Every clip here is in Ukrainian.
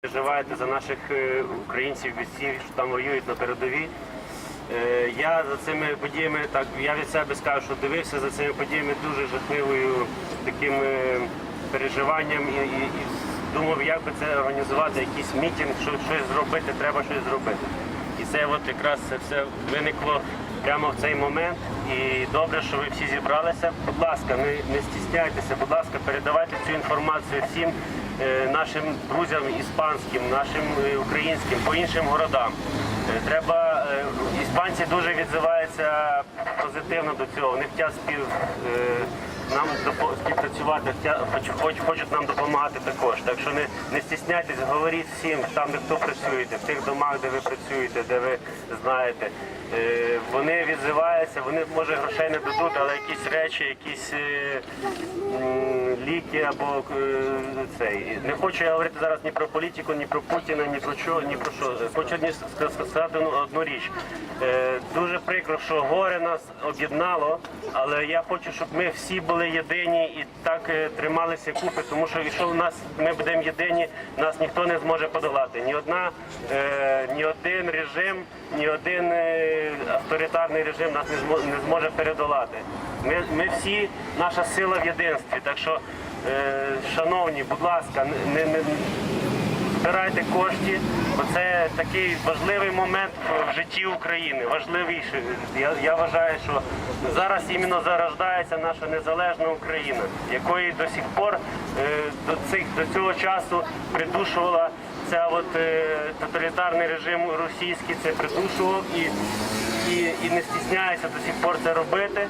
переживаєте за наших е, українців, бійців, що там воюють на передовій. Е, Я за цими подіями, так я від себе скажу, що дивився за цими подіями дуже жахливою таким е, переживанням і, і, і думав, як би це організувати, якийсь мітинг, що щось зробити, треба щось зробити. І це от якраз це все виникло прямо в цей момент. І добре, що ви всі зібралися. Будь ласка, не, не стісняйтеся, будь ласка, передавайте цю інформацію всім нашим друзям іспанським, нашим е, українським, по іншим городам. Е, Треба е, іспанці дуже відзиваються позитивно до цього. Вони хочуть спів е, нам співпрацювати, хотя- хоч, хоч, хочуть нам допомагати також. Так що не, не стісняйтесь, говоріть всім, там, де хто працюєте, в тих домах, де ви працюєте, де ви знаєте. Е, вони відзиваються, вони може грошей не дадуть, але якісь речі, якісь е, ліки або е, цей. Не хочу я говорити зараз ні про політику, ні про Путіна, ні про що, ні про що. Хочу сказати одну- річ. Е, дуже прикро, що горе нас об'єднало, але я хочу, щоб ми всі були єдині і так трималися купи, тому що якщо в нас ми будемо єдині, нас ніхто не зможе подолати. Ні одна, ні один режим, ні один авторитарний режим нас не змо- не зможе передолати. Ми, ми всі наша сила в єдинстві. Так що, е, шановні, будь ласка, не, не, збирайте кошти, бо це такий важливий момент в житті України. Важливіший. Я, я вважаю, що зараз іменно зарождається наша незалежна Україна, якої до сих пор е, до цих до цього часу придушувала ця от е, тоталітарний режим російський, це придушував і, і, і не стісняється до сих пор це робити.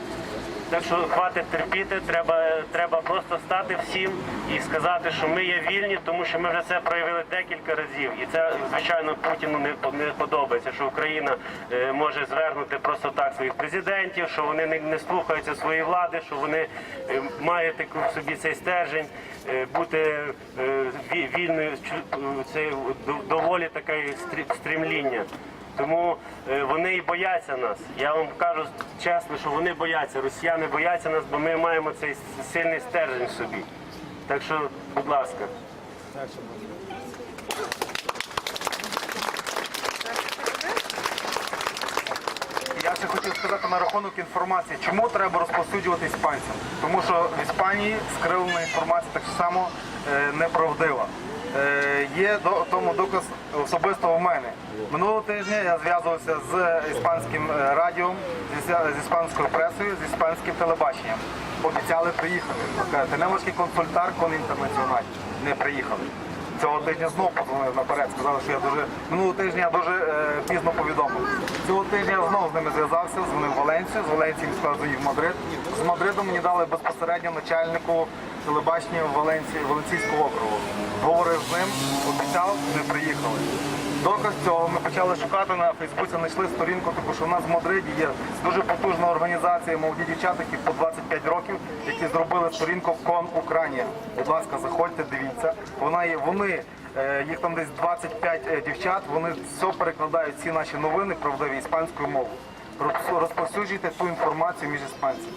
Так що хватить терпіти, треба, треба просто стати всім і сказати, що ми є вільні, тому що ми вже це проявили декілька разів. І це, звичайно, Путіну не, не подобається, що Україна е, може звернути просто так своїх президентів, що вони не, не слухаються своєї влади, що вони е, мають таку в собі цей стержень, е, бути е, вільною, е, це доволі таке стрі- стрімління. Тому е, вони і бояться нас. Я вам кажу чесно, що вони бояться. Росіяни бояться нас, бо ми маємо цей сильний стержень в собі. Так що, будь ласка. Я ще хотів сказати на рахунок інформації, чому треба розповсюджувати іспанцям. Тому що в Іспанії скривлена інформація так само е, неправдива. Е, є тому доказ особисто у мене. Минулого тижня я зв'язувався з іспанським е, радіо, з іспанською пресою, з іспанським телебаченням. Обіцяли приїхати. Немецький консультар кон інтернаціональ не приїхали. Цього тижня знову подзвонив наперед, сказали, що я дуже минулого тижня я дуже е, пізно повідомив. Цього тижня я знову з ними зв'язався, дзвонив Валенцію, з Валенції сказав, що їх в Мадрид. З Мадриду мені дали безпосередньо начальнику телебачення в Валенції, Валенційського округу. Говорив з ним, обіцяв, не приїхали. Доказ цього ми почали шукати на Фейсбуці, знайшли сторінку, таку, що в нас в Мадриді є дуже потужна організація молоді дівчата, які по 25 років, які зробили сторінку Кон Україна. Будь ласка, заходьте, дивіться. Вона є, вони, е, їх там десь 25 е, дівчат, вони все перекладають всі наші новини правдиві іспанською мовою. Роз- Розповсюджуйте цю інформацію між іспанцями.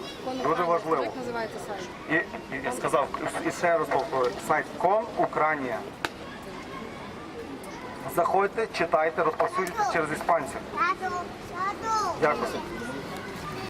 Дуже важливо. Як називається сайт? І, я сказав, і ще раз повторюю, сайт Кон Україна. Заходьте, читайте, розповсюджуйте через іспанців. Дякую.